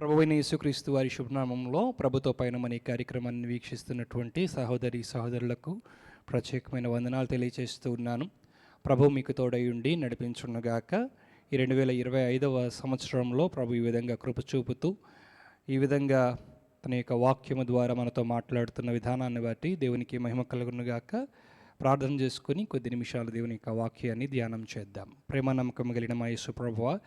ప్రభువైన యేసుక్రీస్తు వారి శుభనామంలో ప్రభుత్వ పైన అనే కార్యక్రమాన్ని వీక్షిస్తున్నటువంటి సహోదరి సహోదరులకు ప్రత్యేకమైన వందనాలు తెలియజేస్తూ ఉన్నాను. ప్రభు మీకు తోడై ఉండి నడిపించుండగాక ఈ రెండు వేల ఇరవై ఐదవ సంవత్సరంలో ప్రభు ఈ విధంగా కృప చూపుతూ ఈ విధంగా తన యొక్క వాక్యము ద్వారా మనతో మాట్లాడుతున్న విధానాన్ని బట్టి దేవునికి మహిమ కలుగునుగాక. ప్రార్థన చేసుకుని కొద్ది నిమిషాలు దేవుని యొక్క వాక్యాన్ని ధ్యానం చేద్దాం. ప్రేమ నమ్మకం కలిగిన మా యేసు ప్రభువ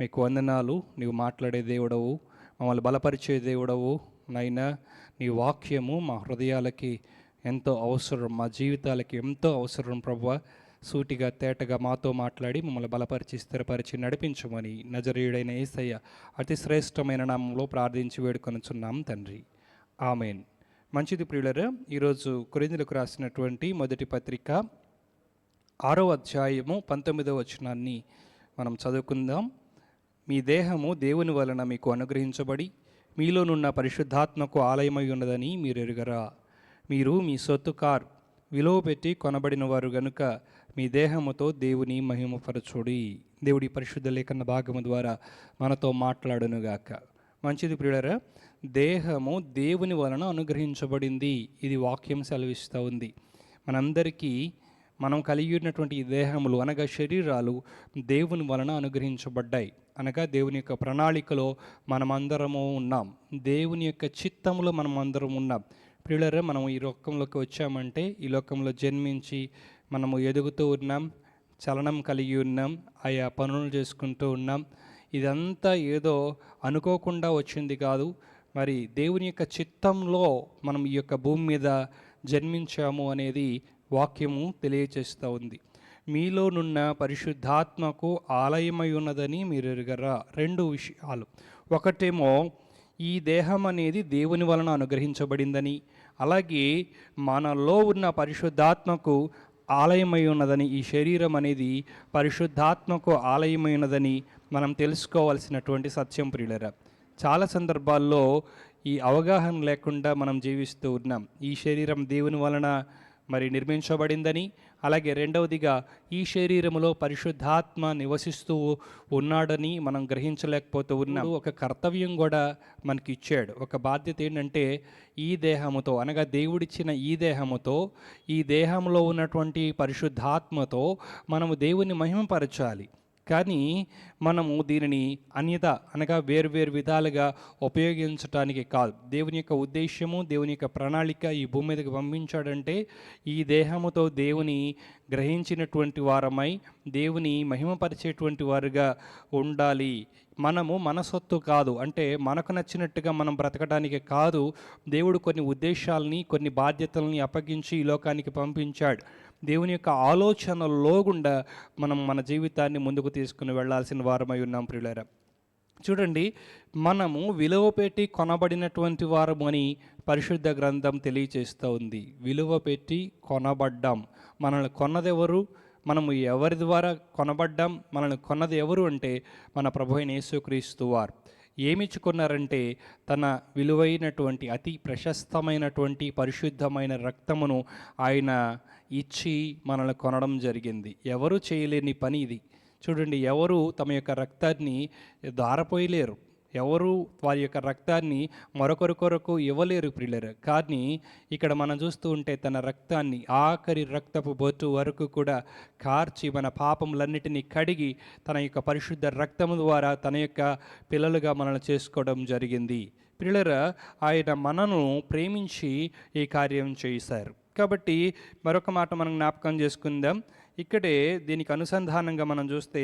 మీకు వందనాలు. నీవు మాట్లాడే దేవుడవు. మమ్మల్ని బలపరిచే దేవుడవు నైనా. నీ వాక్యము మా హృదయాలకి ఎంతో అవసరం మా జీవితాలకి ఎంతో అవసరం ప్రభు. సూటిగా తేటగా మాతో మాట్లాడి మమ్మల్ని బలపరిచి స్థిరపరిచి నడిపించమని నజరీయుడైన ఏసయ్య అతి శ్రేష్టమైన నామంలో ప్రార్థించి వేడుకొనుచున్నాం తండ్రి. ఆమెన్. మంచిది ప్రియులరా ఈరోజు కొరిందులకు రాసినటువంటి మొదటి పత్రిక ఆరో అధ్యాయము పంతొమ్మిదవ వచనాన్ని మనం చదువుకుందాం. మీ దేహము దేవుని వలన మీకు అనుగ్రహించబడి మీలోనున్న పరిశుద్ధాత్మకు ఆలయమై ఉన్నదని మీరు ఎరుగరా మీరు మీ సొత్తు కార్ విలువ పెట్టి కొనబడిన వారు గనుక మీ దేహముతో దేవుని మహిమపరచుడి. దేవుడి పరిశుద్ధ లేఖన భాగము ద్వారా మనతో మాట్లాడునుగాక మంచిది ప్రియులరా దేహము దేవుని వలన అనుగ్రహించబడింది. ఇది వాక్యం సెలవిస్తూ ఉంది. మనందరికీ మనం కలిగి ఉన్నటువంటి ఈ దేహములు అనగా శరీరాలు దేవుని వలన అనుగ్రహించబడ్డాయి. అనగా దేవుని యొక్క ప్రణాళికలో మనమందరము ఉన్నాం. దేవుని యొక్క చిత్తములో మనం అందరం ఉన్నాం. ప్రియులరా మనం ఈ లోకంలోకి వచ్చామంటే ఈ లోకంలో జన్మించి మనము ఎదుగుతూ ఉన్నాం చలనం కలిగి ఉన్నాం ఆయా పనులు చేసుకుంటూ ఉన్నాం. ఇదంతా ఏదో అనుకోకుండా వచ్చింది కాదు. మరి దేవుని యొక్క చిత్తంలో మనం ఈ యొక్క భూమి మీద జన్మించాము అనేది వాక్యము తెలియచేస్తూ ఉంది. మీలోనున్న పరిశుద్ధాత్మకు ఆలయమై ఉన్నదని మీరు ఎరుగరా రెండు విషయాలు. ఒకటేమో ఈ దేహం అనేది దేవుని వలన అనుగ్రహించబడిందని అలాగే మనలో ఉన్న పరిశుద్ధాత్మకు ఆలయమై ఉన్నదని ఈ శరీరం అనేది పరిశుద్ధాత్మకు ఆలయమై ఉన్నదని మనం తెలుసుకోవాల్సినటువంటి సత్యం ప్రియులరా. చాలా సందర్భాల్లో ఈ అవగాహన లేకుండా మనం జీవిస్తూ ఉన్నాం. ఈ శరీరం దేవుని వలన మరి నిర్మించబడిందని అలాగే రెండవదిగా ఈ శరీరములో పరిశుద్ధాత్మ నివసిస్తూ ఉన్నాడని మనం గ్రహించలేకపోతూ ఉన్నాం. ఒక కర్తవ్యం కూడా మనకి ఇచ్చాడు ఒక బాధ్యత ఏంటంటే ఈ దేహముతో అనగా దేవుడిచ్చిన ఈ దేహముతో ఈ దేహంలో ఉన్నటువంటి పరిశుద్ధాత్మతో మనము దేవుని మహిమపరచాలి. కానీ మనము దీనిని అన్యత అనగా వేరువేరు విధాలుగా ఉపయోగించటానికి కాదు. దేవుని యొక్క ఉద్దేశ్యము దేవుని యొక్క ప్రణాళిక ఈ భూమి మీదకి పంపించాడంటే ఈ దేహముతో దేవుని గ్రహించినటువంటి వారమై దేవుని మహిమపరిచేటువంటి వారుగా ఉండాలి. మనము మన సొత్తు కాదు. అంటే మనకు నచ్చినట్టుగా మనం బ్రతకడానికి కాదు. దేవుడు కొన్ని ఉద్దేశాలని కొన్ని బాధ్యతల్ని అప్పగించి ఈ లోకానికి పంపించాడు. దేవుని యొక్క ఆలోచనలో గుండా మనం మన జీవితాన్ని ముందుకు తీసుకుని వెళ్ళాల్సిన వారమై ఉన్నాం ప్రియులరా. చూడండి మనము విలువ పెట్టి కొనబడినటువంటి వారము అని పరిశుద్ధ గ్రంథం తెలియచేస్తూ ఉంది. విలువ పెట్టి కొనబడ్డాం. మనల్ని కొన్నదెవరు? మనము ఎవరి ద్వారా కొనబడ్డాం? మనల్ని కొన్నది ఎవరు అంటే మన ప్రభు అయిన యేసుక్రీస్తు వారు. ఏమిచ్చుకున్నారంటే తన విలువైనటువంటి అతి ప్రశస్తమైనటువంటి పరిశుద్ధమైన రక్తమును ఆయన ఇచ్చి మనల్ని కొనడం జరిగింది. ఎవరు చేయలేని పని ఇది. చూడండి ఎవరు తమ యొక్క రక్తాన్ని దారపోయలేరు ఎవరు వారి యొక్క రక్తాన్ని మరొకరి కొరకు ఇవ్వలేరు ప్రియులరు. కానీ ఇక్కడ మనం చూస్తూ ఉంటే తన రక్తాన్ని ఆఖరి రక్తపు బొట్టు వరకు కూడా కార్చి మన పాపములన్నిటినీ కడిగి తన యొక్క పరిశుద్ధ రక్తము ద్వారా తన యొక్క పిల్లలుగా మనల్ని చేసుకోవడం జరిగింది. పిల్లర ఆయన మనను ప్రేమించి ఈ కార్యం చేశారు. కాబట్టి మరొక మాట మనం జ్ఞాపకం చేసుకుందాం. ఇక్కడే దీనికి అనుసంధానంగా మనం చూస్తే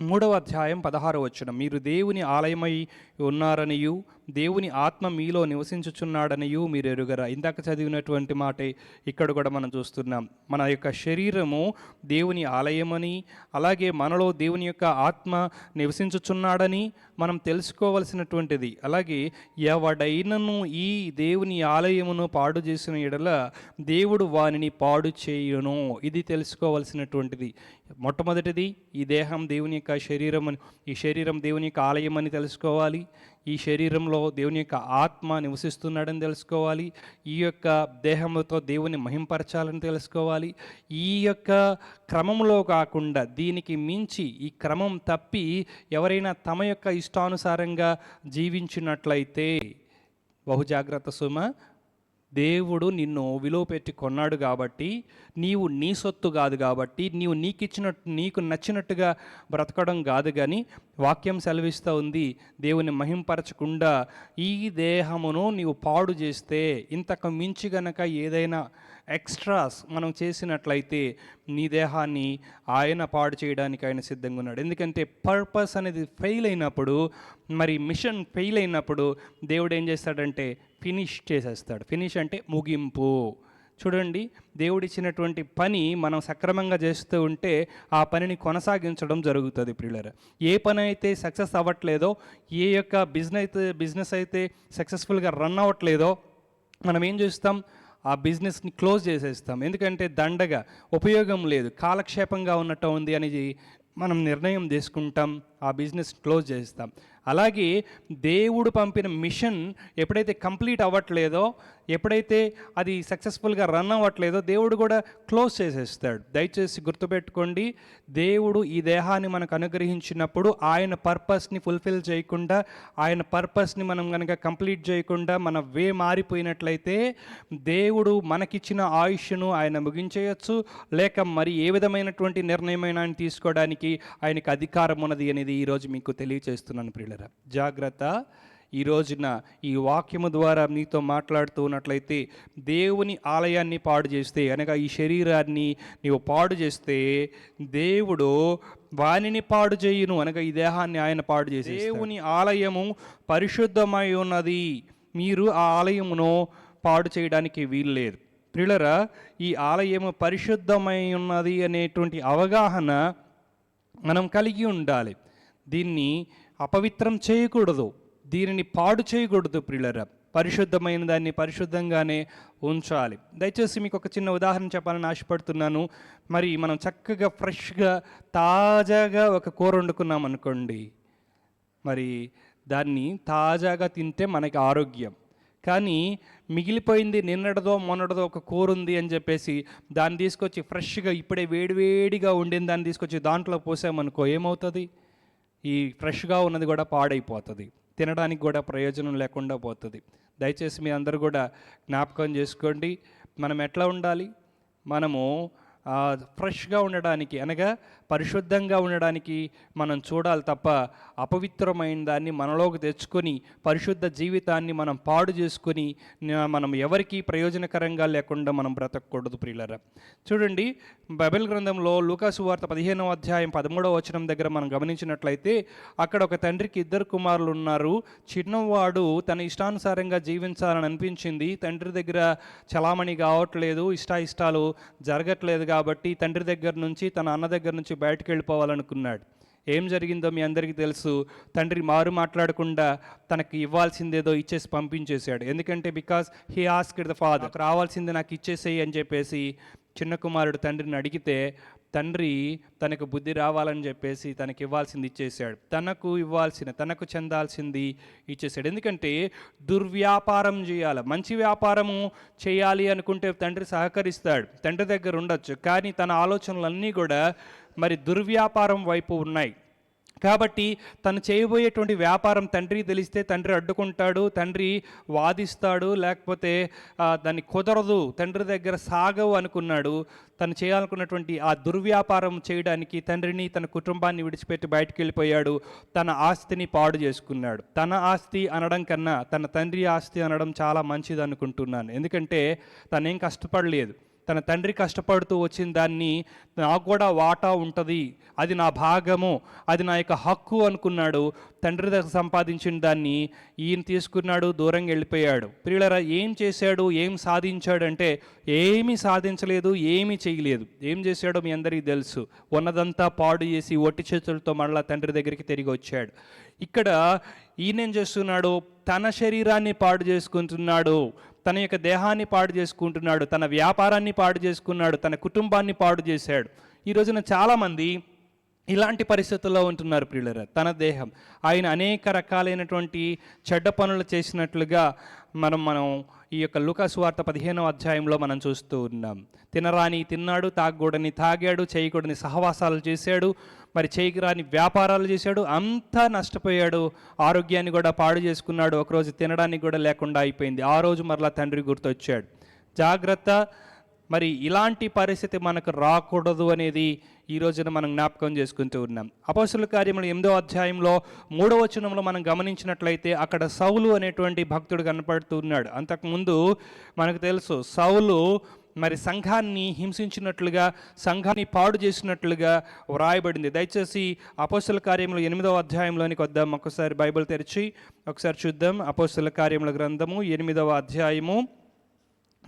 మూడవ అధ్యాయం పదహారు వచ్చిన మీరు దేవుని ఆలయమై ఉన్నారనియు దేవుని ఆత్మ మీలో నివసించుచున్నాడనియు మీరు ఎరుగరా. ఇందాక చదివినటువంటి మాటే ఇక్కడ కూడా మనం చూస్తున్నాం. మన యొక్క శరీరము దేవుని ఆలయమని అలాగే మనలో దేవుని యొక్క ఆత్మ నివసించుచున్నాడని మనం తెలుసుకోవలసినటువంటిది. అలాగే ఎవడైనను ఈ దేవుని ఆలయమును పాడు చేసిన ఎడల దేవుడు వానిని పాడు చేయును. ఇది తెలుసుకోవలసినటువంటిది. మొట్టమొదటిది ఈ దేహం దేవుని యొక్క శరీరం అని ఈ శరీరం దేవుని యొక్క ఆలయం అని తెలుసుకోవాలి. ఈ శరీరంలో దేవుని యొక్క ఆత్మ నివసిస్తున్నాడని తెలుసుకోవాలి. ఈ యొక్క దేహంతో దేవుని మహింపరచాలని తెలుసుకోవాలి. ఈ యొక్క క్రమంలో కాకుండా దీనికి మించి ఈ క్రమం తప్పి ఎవరైనా తమ యొక్క ఇష్టానుసారంగా జీవించినట్లయితే బహుజాగ్రత్త సుమ దేవుడు నిన్ను విలువ పెట్టి కొన్నాడు కాబట్టి నీవు నీ సొత్తు కాదు కాబట్టి నీవు నీకు ఇచ్చినట్టు నీకు నచ్చినట్టుగా బ్రతకడం కాదు కానీ వాక్యం సెలవిస్తూ ఉంది. దేవుని మహింపరచకుండా ఈ దేహమును నీవు పాడు చేస్తే ఇంతకు మించి గనక ఏదైనా ఎక్స్ట్రాస్ మనం చేసినట్లయితే నీ దేహాన్ని ఆయన పాడు చేయడానికి ఆయన సిద్ధంగా ఉన్నాడు. ఎందుకంటే పర్పస్ అనేది ఫెయిల్ అయినప్పుడు మరి మిషన్ ఫెయిల్ అయినప్పుడు దేవుడు ఏం చేస్తాడంటే ఫినిష్ చేసేస్తాడు. ఫినిష్ అంటే ముగింపు. చూడండి దేవుడిచ్చినటువంటి పని మనం సక్రమంగా చేస్తూ ఉంటే ఆ పనిని కొనసాగించడం జరుగుతుంది ప్రియులర. ఏ పని అయితే సక్సెస్ అవ్వట్లేదో ఏ యొక్క బిజినెస్ అయితే బిజినెస్ అయితే సక్సెస్ఫుల్గా రన్ అవ్వట్లేదో మనం ఏం చేస్తాం? ఆ బిజినెస్ని క్లోజ్ చేసేస్తాం. ఎందుకంటే దండగా ఉపయోగం లేదు. కాలక్షేపంగా ఉన్నట్టు ఉంది అనేది మనం నిర్ణయం తీసుకుంటాం. ఆ బిజినెస్ క్లోజ్ చేస్తాం. అలాగే దేవుడు పంపిన మిషన్ ఎప్పుడైతే కంప్లీట్ అవ్వట్లేదో ఎప్పుడైతే అది సక్సెస్ఫుల్గా రన్ అవ్వట్లేదో దేవుడు కూడా క్లోజ్ చేసేస్తాడు. దయచేసి గుర్తుపెట్టుకోండి దేవుడు ఈ దేహాన్ని మనకు అనుగ్రహించినప్పుడు ఆయన పర్పస్ని ఫుల్ఫిల్ చేయకుండా ఆయన పర్పస్ని మనం కనుక కంప్లీట్ చేయకుండా మన వే మారిపోయినట్లయితే దేవుడు మనకిచ్చిన ఆయుష్ను ఆయన ముగించేయచ్చు. లేక మరి ఏ విధమైనటువంటి నిర్ణయమైన తీసుకోవడానికి ఆయనకు అధికారం ఉన్నది అనేది ఈరోజు మీకు తెలియచేస్తున్నాను ప్రియులరా. జాగ్రత్త. ఈ రోజున ఈ వాక్యము ద్వారా నీతో మాట్లాడుతూ ఉన్నట్లయితే దేవుని ఆలయాన్ని పాడు చేస్తే అనగా ఈ శరీరాన్ని నీవు పాడు చేస్తే దేవుడు వానిని పాడు చేయును అనగా ఈ దేహాన్ని ఆయన పాడు చేసి దేవుని ఆలయము పరిశుద్ధమై ఉన్నది. మీరు ఆ ఆలయమును పాడు చేయడానికి వీలు ప్రిలరా ఈ ఆలయము పరిశుద్ధమై ఉన్నది అనేటువంటి అవగాహన మనం కలిగి ఉండాలి. దీన్ని అపవిత్రం చేయకూడదు. దీనిని పాడు చేయకూడదు ప్రియులరా. పరిశుద్ధమైన దాన్ని పరిశుద్ధంగానే ఉంచాలి. దయచేసి మీకు ఒక చిన్న ఉదాహరణ చెప్పాలని ఆశపడుతున్నాను. మరి మనం చక్కగా ఫ్రెష్గా తాజాగా ఒక కూర వండుకున్నాం అనుకోండి. మరి దాన్ని తాజాగా తింటే మనకి ఆరోగ్యం. కానీ మిగిలిపోయింది నిన్నటిదో మొన్నటిదో ఒక కూర ఉంది అని చెప్పేసి దాన్ని తీసుకొచ్చి ఫ్రెష్గా ఇప్పుడే వేడివేడిగా ఉండిన దాన్ని తీసుకొచ్చి దాంట్లో పోసామనుకో ఏమవుతుంది? ఈ ఫ్రెష్గా ఉన్నది కూడా పాడైపోతుంది. తినడానికి కూడా ప్రయోజనం లేకుండా పోతుంది. దయచేసి మీ అందరు కూడా జ్ఞాపకం చేసుకోండి. మనం ఎట్లా ఉండాలి? మనము ఫ్రెష్గా ఉండడానికి అనగా పరిశుద్ధంగా ఉండడానికి మనం చూడాలి తప్ప అపవిత్రమైన దాన్ని మనలోకి తెచ్చుకొని పరిశుద్ధ జీవితాన్ని మనం పాడు చేసుకొని మనం ఎవరికి ప్రయోజనకరంగా లేకుండా మనం బ్రతకూడదు ప్రియులరా. చూడండి బైబిల్ గ్రంథంలో లూకాసు వార్త పదిహేనవ అధ్యాయం పదమూడవ వచనం దగ్గర మనం గమనించినట్లయితే అక్కడ ఒక తండ్రికి ఇద్దరు కుమారులు ఉన్నారు. చిన్నవాడు తన ఇష్టానుసారంగా జీవించాలని అనిపించింది. తండ్రి దగ్గర చలామణి కావట్లేదు ఇష్టాయిష్టాలు జరగట్లేదు కాబట్టి తండ్రి దగ్గర నుంచి తన అన్న దగ్గర నుంచి బయటకు వెళ్ళిపోవాలనుకున్నాడు. ఏం జరిగిందో మీ అందరికీ తెలుసు. తండ్రి మారు మాట్లాడకుండా తనకి ఇవ్వాల్సిందేదో ఇచ్చేసి పంపించేశాడు. ఎందుకంటే because he ask the father రావాల్సింది నాకు ఇచ్చేసేయి అని చెప్పేసి చిన్న కుమారుడు తండ్రిని అడిగితే తండ్రి తనకు బుద్ధి రావాలని చెప్పేసి తనకి ఇవ్వాల్సింది ఇచ్చేసాడు తనకు ఇవ్వాల్సిన తనకు చెందాల్సింది ఇచ్చేసాడు ఎందుకంటే దుర్వ్యాపారం చేయాలి మంచి వ్యాపారము చేయాలి అనుకుంటే తండ్రి సహకరిస్తాడు తండ్రి దగ్గర ఉండొచ్చు. కానీ తన ఆలోచనలన్నీ కూడా మరి దుర్వ్యాపారం వైపు ఉన్నాయి. కాబట్టి తను చేయబోయేటువంటి వ్యాపారం తండ్రి తెలిస్తే తండ్రి అడ్డుకుంటాడు తండ్రి వాదిస్తాడు లేకపోతే దాన్ని కుదరదు తండ్రి దగ్గర సాగవు అనుకున్నాడు. తను చేయాలనుకున్నటువంటి ఆ దుర్వ్యాపారం చేయడానికి తండ్రిని తన కుటుంబాన్ని విడిచిపెట్టి బయటికి వెళ్ళిపోయాడు. తన ఆస్తిని పాడు చేసుకున్నాడు. తన ఆస్తి అనడం కన్నా తన తండ్రి ఆస్తి అనడం చాలా మంచిది అనుకుంటున్నాను ఎందుకంటే తనేం కష్టపడలేదు. తన తండ్రి కష్టపడుతూ వచ్చిన దాన్ని నాకు కూడా వాటా ఉంటుంది అది నా భాగము అది నా యొక్క హక్కు అనుకున్నాడు. తండ్రి దగ్గర సంపాదించిన దాన్ని ఈయన తీసుకున్నాడు దూరంగా వెళ్ళిపోయాడు. ప్రియులరా ఏం చేశాడు ఏం సాధించాడంటే ఏమీ సాధించలేదు ఏమీ చేయలేదు. ఏం చేశాడో మీ అందరికీ తెలుసు. ఉన్నదంతా పాడు చేసి ఒట్టి చేతులతో మళ్ళా తండ్రి దగ్గరికి తిరిగి వచ్చాడు. ఇక్కడ ఈయనేం చేస్తున్నాడు? తన శరీరాన్ని పాడు చేసుకుంటున్నాడు. తన యొక్క దేహాన్ని పాడు చేసుకుంటున్నాడు తన వ్యాపారాన్ని పాడు చేసుకున్నాడు తన కుటుంబాన్ని పాడు చేశాడు. ఈ రోజున చాలామంది ఇలాంటి పరిస్థితుల్లో ఉంటున్నారు ప్రియులరా తన దేహం. ఆయన అనేక రకాలైనటువంటి చెడ్డ పనులు చేసినట్లుగా మనం మనం ఈ యొక్క లుకాసు వార్త పదిహేనవ అధ్యాయంలో మనం చూస్తూ ఉన్నాం. తినరాని తిన్నాడు తాగకూడని తాగాడు చేయకూడని సహవాసాలు చేశాడు మరి చేయరాని వ్యాపారాలు చేశాడు అంతా నష్టపోయాడు ఆరోగ్యాన్ని కూడా పాడు చేసుకున్నాడు ఒకరోజు తినడానికి కూడా లేకుండా అయిపోయింది. ఆ రోజు మరలా తండ్రి గుర్తొచ్చాడు. జాగ్రత్త మరి ఇలాంటి పరిస్థితి మనకు రాకూడదు అనేది ఈ రోజున మనం జ్ఞాపకం చేసుకుంటూ ఉన్నాం. అపోసుల కార్యములు ఎనిమిదో అధ్యాయంలో మూడో వచనంలో మనం గమనించినట్లయితే అక్కడ సౌలు అనేటువంటి భక్తుడు కనపడుతూ ఉన్నాడు. అంతకుముందు మనకు తెలుసు సౌలు మరి సంఘాన్ని హింసించినట్లుగా సంఘాన్ని పాడు చేసినట్లుగా వ్రాయబడింది. దయచేసి అపోస్తుల కార్యములు ఎనిమిదవ అధ్యాయంలోనికి వద్దాం. ఒకసారి బైబిల్ తెరిచి ఒకసారి చూద్దాం. అపోస్తుల కార్యముల గ్రంథము ఎనిమిదవ అధ్యాయము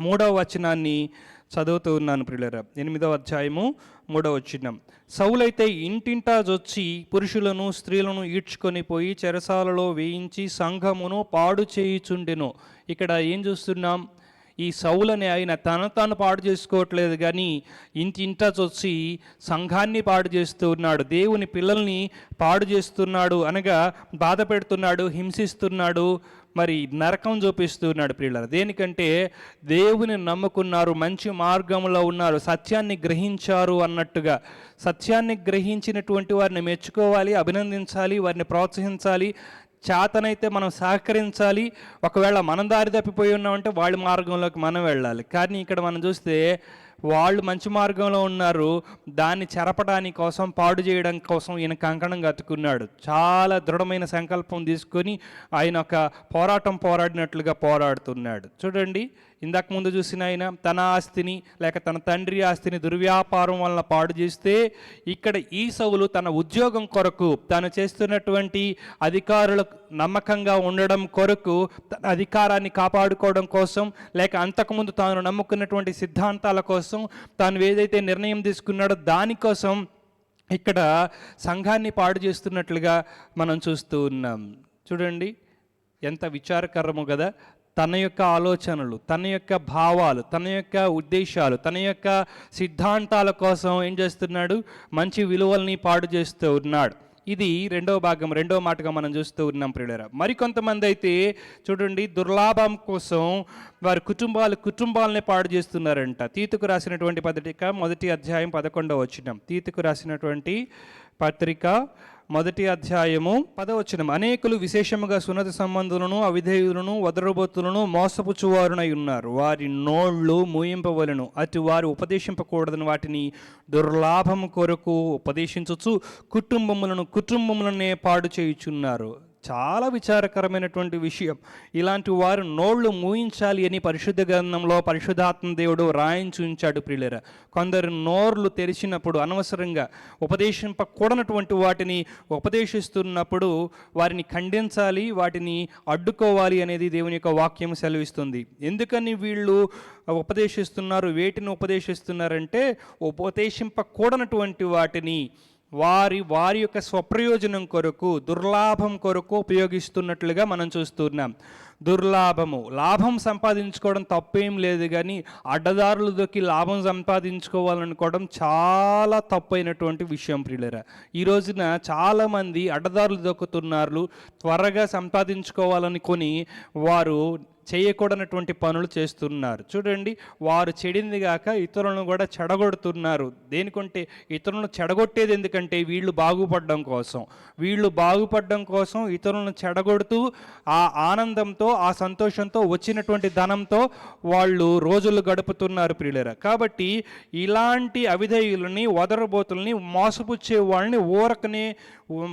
మూడవ వచనాన్ని చదువుతూ ఉన్నాను ప్రియులరా. ఎనిమిదవ అధ్యాయము మూడవ వచనం. సౌలైతే ఇంటింటా జొచ్చి పురుషులను స్త్రీలను ఈడ్చుకొని పోయి చెరసాలలో వేయించి సంఘమును పాడు చేయుచుండెను. ఇక్కడ ఏం చూస్తున్నాం? ఈ సౌలని ఆయన తన తాను పాడు చేసుకోవట్లేదు కానీ ఇంటింటా వచ్చి సంఘాన్ని పాడు చేస్తూ ఉన్నాడు. దేవుని పిల్లల్ని పాడు చేస్తున్నాడు అనగా బాధ పెడుతున్నాడు హింసిస్తున్నాడు మరి నరకం చూపిస్తున్నాడు ప్రియులారా. దేనికంటే దేవుని నమ్ముకున్నారు మంచి మార్గంలో ఉన్నారు సత్యాన్ని గ్రహించారు అన్నట్టుగా. సత్యాన్ని గ్రహించినటువంటి వారిని మెచ్చుకోవాలి అభినందించాలి వారిని ప్రోత్సహించాలి చేతనైతే మనం సహకరించాలి. ఒకవేళ మనం దారి తప్పిపోయి ఉన్నామంటే వాళ్ళ మార్గంలోకి మనం వెళ్ళాలి. కానీ ఇక్కడ మనం చూస్తే వాళ్ళు మంచి మార్గంలో ఉన్నారు. దాన్ని చెరపడానికి కోసం పాడు చేయడం కోసం ఈయన కంకణం కట్టుకున్నాడు. చాలా దృఢమైన సంకల్పం తీసుకొని ఆయన ఒక పోరాటం పోరాడినట్లుగా పోరాడుతున్నాడు. చూడండి ఇందాక ముందు చూసిన ఆయన తన ఆస్తిని లేక తన తండ్రి ఆస్తిని దుర్వ్యాపారం వలన పాడు చేస్తే ఇక్కడ ఈ సౌలు తన ఉద్యోగం కొరకు తాను చేస్తున్నటువంటి అధికారులకు నమ్మకంగా ఉండడం కొరకు తన అధికారాన్ని కాపాడుకోవడం కోసం లేక అంతకుముందు తాను నమ్ముకున్నటువంటి సిద్ధాంతాల కోసం తాను ఏదైతే నిర్ణయం తీసుకున్నాడో దానికోసం ఇక్కడ సంఘాన్ని పాడు చేస్తున్నట్లుగా మనం చూస్తూ ఉన్నాం. చూడండి ఎంత విచారకరము కదా. తన యొక్క ఆలోచనలు తన యొక్క భావాలు తన యొక్క ఉద్దేశాలు తన యొక్క సిద్ధాంతాల కోసం ఏం చేస్తున్నాడు? మంచి విలువల్ని పాడు చేస్తూ ఉన్నాడు. ఇది రెండవ భాగం రెండవ మాటగా మనం చూస్తూ ఉన్నాం ప్రియులరా. మరికొంతమంది అయితే చూడండి దుర్లాభం కోసం వారి కుటుంబాలు కుటుంబాలనే పాడు చేస్తున్నారంట. తీతుకు రాసినటువంటి పత్రిక మొదటి అధ్యాయం పదకొండవ వచ్చినాం తీతుకు రాసినటువంటి పత్రిక మొదటి అధ్యాయము పదవచనం. అనేకులు విశేషముగా సున్నత సంబంధులను అవిధేయులను వదరబోతులను మోసపుచువారునై ఉన్నారు. వారి నోళ్ళు మూయింపవలను. అటు వారు ఉపదేశింపకూడదని వాటిని దుర్లాభం కొరకు ఉపదేశించచ్చు కుటుంబములను కుటుంబములనే పాడు చేయుచున్నారు. చాలా విచారకరమైనటువంటి విషయం. ఇలాంటి వారు నోళ్ళు మూయించాలి అని పరిశుద్ధ గ్రంథంలో పరిశుద్ధాత్మ దేవుడు రాయించి ఉంచాడు ప్రియులర. కొందరు నోర్లు తెరిచినప్పుడు అనవసరంగా ఉపదేశింపకూడనటువంటి వాటిని ఉపదేశిస్తున్నప్పుడు వారిని ఖండించాలి వాటిని అడ్డుకోవాలి అనేది దేవుని యొక్క వాక్యం సెలవిస్తుంది. ఎందుకని వీళ్ళు ఉపదేశిస్తున్నారు వేటిని ఉపదేశిస్తున్నారంటే ఉపదేశింపకూడనటువంటి వాటిని వారి వారి యొక్క స్వప్రయోజనం కొరకు దుర్లాభం కొరకు ఉపయోగిస్తున్నట్లుగా మనం చూస్తున్నాం దుర్లాభము. లాభం సంపాదించుకోవడం తప్పేం లేదు కానీ అడ్డదారులు దొక్కి లాభం సంపాదించుకోవాలనుకోవడం చాలా తప్పైనటువంటి విషయం ప్రియులరా. ఈ రోజున చాలామంది అడ్డదారులు దొక్కుతున్నారు త్వరగా సంపాదించుకోవాలనుకొని వారు చేయకూడనటువంటి పనులు చేస్తున్నారు. చూడండి వారు చెడింది గాక ఇతరులను కూడా చెడగొడుతున్నారు. దేనికంటే ఇతరులను చెడగొట్టేది ఎందుకంటే వీళ్ళు బాగుపడడం కోసం. వీళ్ళు బాగుపడడం కోసం ఇతరులను చెడగొడుతూ ఆ ఆనందంతో ఆ సంతోషంతో వచ్చినటువంటి ధనంతో వాళ్ళు రోజులు గడుపుతున్నారు ప్రియులరా. కాబట్టి ఇలాంటి అవిధేయులని వదరబోతుల్ని మోసపుచ్చే వాళ్ళని ఊరకనే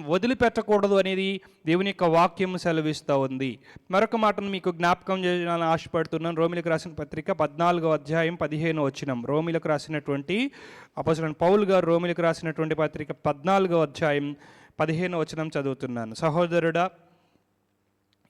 వదిలిపెట్టకూడదు అనేది దేవుని యొక్క వాక్యం సెలవిస్తూ ఉంది. మరొక మాటను మీకు జ్ఞాపకం చేయాలని ఆశపడుతున్నాను. రోమిలకు రాసిన పత్రిక పద్నాలుగో అధ్యాయం పదిహేను వచ్చినం రోమిలకు రాసినటువంటి అపసరణ పౌల్ గారు రోమిలకు రాసినటువంటి పత్రిక పద్నాలుగో అధ్యాయం పదిహేను వచనం చదువుతున్నాను. సహోదరుడా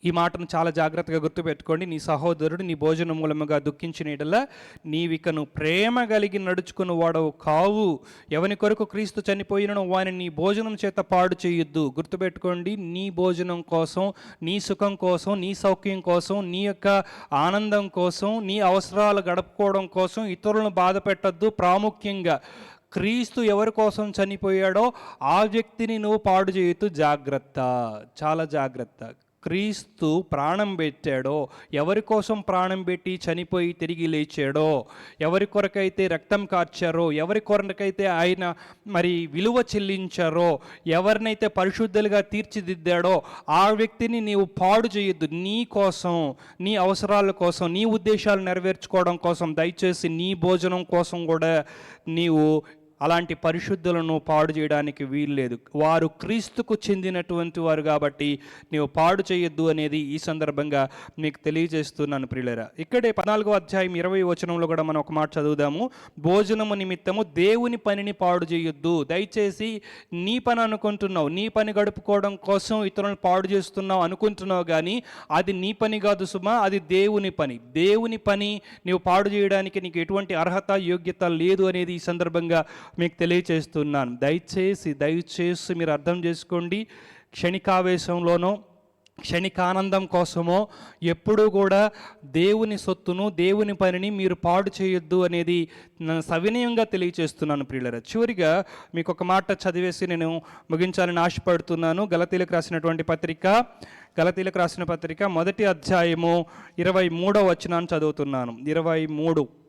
ఈ మాటను చాలా జాగ్రత్తగా గుర్తుపెట్టుకోండి. నీ సహోదరుడు నీ భోజనం మూలముగా దుఃఖించిన ఎడల నీవికను ప్రేమ కలిగి నడుచుకుని వాడవు. కావు. ఎవని కొరకు క్రీస్తు చనిపోయినను వాని నీ భోజనం చేత పాడు చేయొద్దు. గుర్తుపెట్టుకోండి నీ భోజనం కోసం నీ సుఖం కోసం నీ సౌఖ్యం కోసం నీ యొక్క ఆనందం కోసం నీ అవసరాలు గడుపుకోవడం కోసం ఇతరులను బాధ పెట్టద్దు. ప్రాముఖ్యంగా క్రీస్తు ఎవరి కోసం చనిపోయాడో ఆ వ్యక్తిని నువ్వు పాడు చేయొద్దు. జాగ్రత్త. చాలా జాగ్రత్త. క్రీస్తు ప్రాణం పెట్టాడో ఎవరి కోసం ప్రాణం పెట్టి చనిపోయి తిరిగి లేచాడో ఎవరి కొరకైతే రక్తం కార్చారో ఎవరి కొరకైతే ఆయన మరి విలువ చెల్లించారో ఎవరినైతే పరిశుద్ధులుగా తీర్చిదిద్దాడో ఆ వ్యక్తిని నీవు పాడు చేయొద్దు. నీ కోసం నీ అవసరాల కోసం నీ ఉద్దేశాలు నెరవేర్చుకోవడం కోసం దయచేసి నీ భోజనం కోసం కూడా నీవు అలాంటి పరిశుద్ధులను పాడు చేయడానికి వీల్లేదు వారు క్రీస్తుకు చెందినటువంటి వారు కాబట్టి నీవు పాడు చేయొద్దు అనేది ఈ సందర్భంగా మీకు తెలియజేస్తున్నాను ప్రియులరా. ఇక్కడే పద్నాలుగో అధ్యాయం ఇరవై వచనంలో కూడా మనం ఒక మాట చదువుదాము. భోజనము నిమిత్తము దేవుని పనిని పాడు చేయొద్దు. దయచేసి నీ పని అనుకుంటున్నావు. నీ పని గడుపుకోవడం కోసం ఇతరులను పాడు చేస్తున్నావు అనుకుంటున్నావు కానీ అది నీ పని కాదు సుమా అది దేవుని పని. దేవుని పని నీవు పాడు చేయడానికి నీకు ఎటువంటి అర్హత యోగ్యత లేదు అనేది ఈ సందర్భంగా మీకు తెలియచేస్తున్నాను. దయచేసి దయచేసి మీరు అర్థం చేసుకోండి. క్షణికావేశంలోనో క్షణికానందం కోసమో ఎప్పుడూ కూడా దేవుని సొత్తును దేవుని పనిని మీరు పాడు చేయొద్దు అనేది సవినయంగా తెలియచేస్తున్నాను ప్రియులర. చివరిగా మీకు ఒక మాట చదివేసి నేను ముగించాలని ఆశపడుతున్నాను. గలతీలకు రాసినటువంటి పత్రిక గలతీలకు రాసిన పత్రిక మొదటి అధ్యాయము ఇరవై మూడవ వచనాన్ని చదువుతున్నాను. ఇరవై మూడు.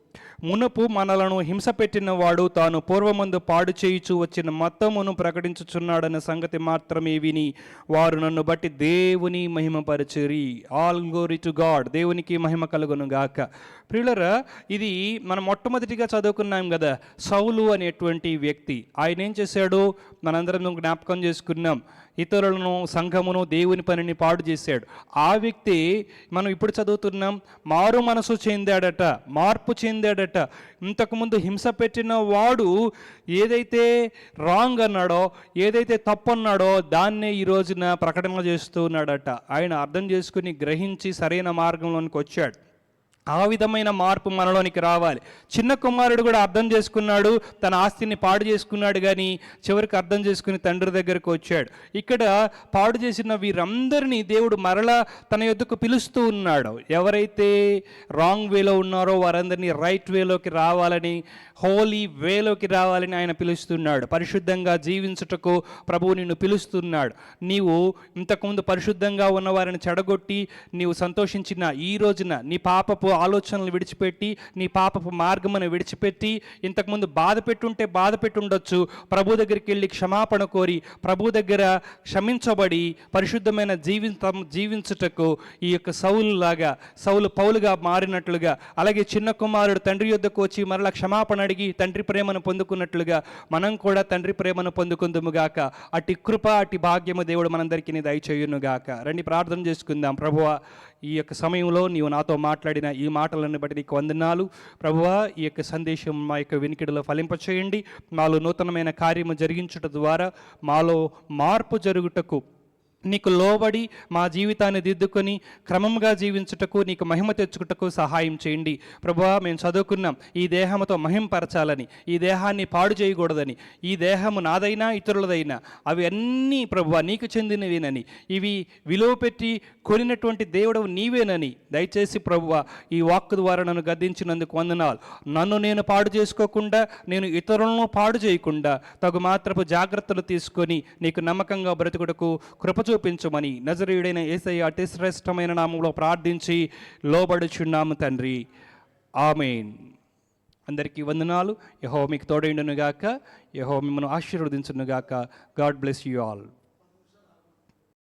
మునుపు మనలను హింస పెట్టిన వాడు తాను పూర్వమందు పాడు చేయుచు వచ్చిన మతమును ప్రకటించుచున్నాడన్న సంగతి మాత్రమే విని వారు నన్ను బట్టి దేవుని మహిమపరచరి. ఆల్ గోరి టు గాడ్ దేవునికి మహిమ కలుగును గాక ప్రియులరా ఇది మనం మొట్టమొదటిగా చదువుకున్నాం కదా సౌలు అనేటువంటి వ్యక్తి. ఆయన ఏం చేశాడు? మనందరం జ్ఞాపకం చేసుకున్నాం. ఇతరులను సంఘమును దేవుని పనిని పాడు చేశాడు. ఆ వ్యక్తి మనం ఇప్పుడు చదువుతున్నాం మారు మనసు చెందాడట మార్పు చెందాడట. ఇంతకుముందు హింస పెట్టిన వాడు ఏదైతే రాంగ్ అన్నాడో ఏదైతే తప్పు అన్నాడో దాన్నే ఈ రోజున ప్రకటన చేస్తూ ఉన్నాడట. ఆయన అర్థం చేసుకుని గ్రహించి సరైన మార్గంలోనికి వచ్చాడు. ఆ విధమైన మార్పు మనలోనికి రావాలి. చిన్న కుమారుడు కూడా అర్థం చేసుకున్నాడు తన ఆస్తిని పాడు చేసుకున్నాడు కానీ చివరికి అర్థం చేసుకుని తండ్రి దగ్గరకు వచ్చాడు. ఇక్కడ పాడు చేసిన వీరందరినీ దేవుడు మరలా తన యొద్దకు పిలుస్తూ ఉన్నాడు. ఎవరైతే రాంగ్ వేలో ఉన్నారో వారందరినీ రైట్ వేలోకి రావాలని హోలీ వేలోకి రావాలని ఆయన పిలుస్తున్నాడు. పరిశుద్ధంగా జీవించుటకు ప్రభువు నిన్ను పిలుస్తున్నాడు. నీవు ఇంతకుముందు పరిశుద్ధంగా ఉన్న వారిని చెడగొట్టి నీవు సంతోషించిన ఈ రోజున నీ పాపపు ఆలోచనలు విడిచిపెట్టి నీ పాపపు మార్గమును విడిచిపెట్టి ఇంతకుముందు బాధ పెట్టుంటే బాధ పెట్టుండొచ్చు. ప్రభు దగ్గరికి వెళ్ళి క్షమాపణ కోరి ప్రభు దగ్గర క్షమించబడి పరిశుద్ధమైన జీవితం జీవించుటకు ఈ యొక్క సౌలులాగా సౌలు పౌలుగా మారినట్లుగా అలాగే చిన్న కుమారుడు తండ్రి యొద్దకు వచ్చి మరలా క్షమాపణ అడిగి తండ్రి ప్రేమను పొందుకున్నట్లుగా మనం కూడా తండ్రి ప్రేమను పొందుకుందుముగాక అటు కృప అటు భాగ్యము దేవుడు మనందరికీ దయచేయునుగాక రండి ప్రార్థన చేసుకుందాం. ప్రభువా ఈ యొక్క సమయంలో నీవు నాతో మాట్లాడిన ఈ మాటలను బట్టి నీకు వందనాలు. ప్రభువా ఈ యొక్క సందేశం మా యొక్క వెనుకడిలో ఫలింపచేయండి. మాలో నూతనమైన కార్యము జరిగించుట ద్వారా మాలో మార్పు జరుగుటకు నీకు లోబడి మా జీవితాన్ని దిద్దుకొని క్రమంగా జీవించుటకు నీకు మహిమ తెచ్చుకుటకు సహాయం చేయండి. ప్రభువా మేము చదువుకున్నాం. ఈ దేహముతో మహింపరచాలని ఈ దేహాన్ని పాడు చేయకూడదని ఈ దేహము నాదైనా ఇతరులదైనా అవి అన్నీ ప్రభువా నీకు చెందినవేనని ఇవి విలువ పెట్టి కొనినటువంటి దేవుడు నీవేనని దయచేసి ప్రభువ ఈ వాక్ ద్వారా నన్ను గద్దించినందుకు వందనాలు. నన్ను నేను పాడు చేసుకోకుండా నేను ఇతరులను పాడు చేయకుండా తగు మాత్రపు జాగ్రత్తలు తీసుకొని నీకు నమ్మకంగా బ్రతుకుటకు కృపచు చూపించమని నజరీయుడైన ఏసయ్య అతి శ్రేష్టమైన నామంలో ప్రార్థించి లోబడుచున్నాము తండ్రి. ఆమెన్. అందరికీ వందనాలు. యహో మీకు తోడైండునుగాక. యహో మిమ్మల్ని ఆశీర్వదించునుగాక. God bless you all.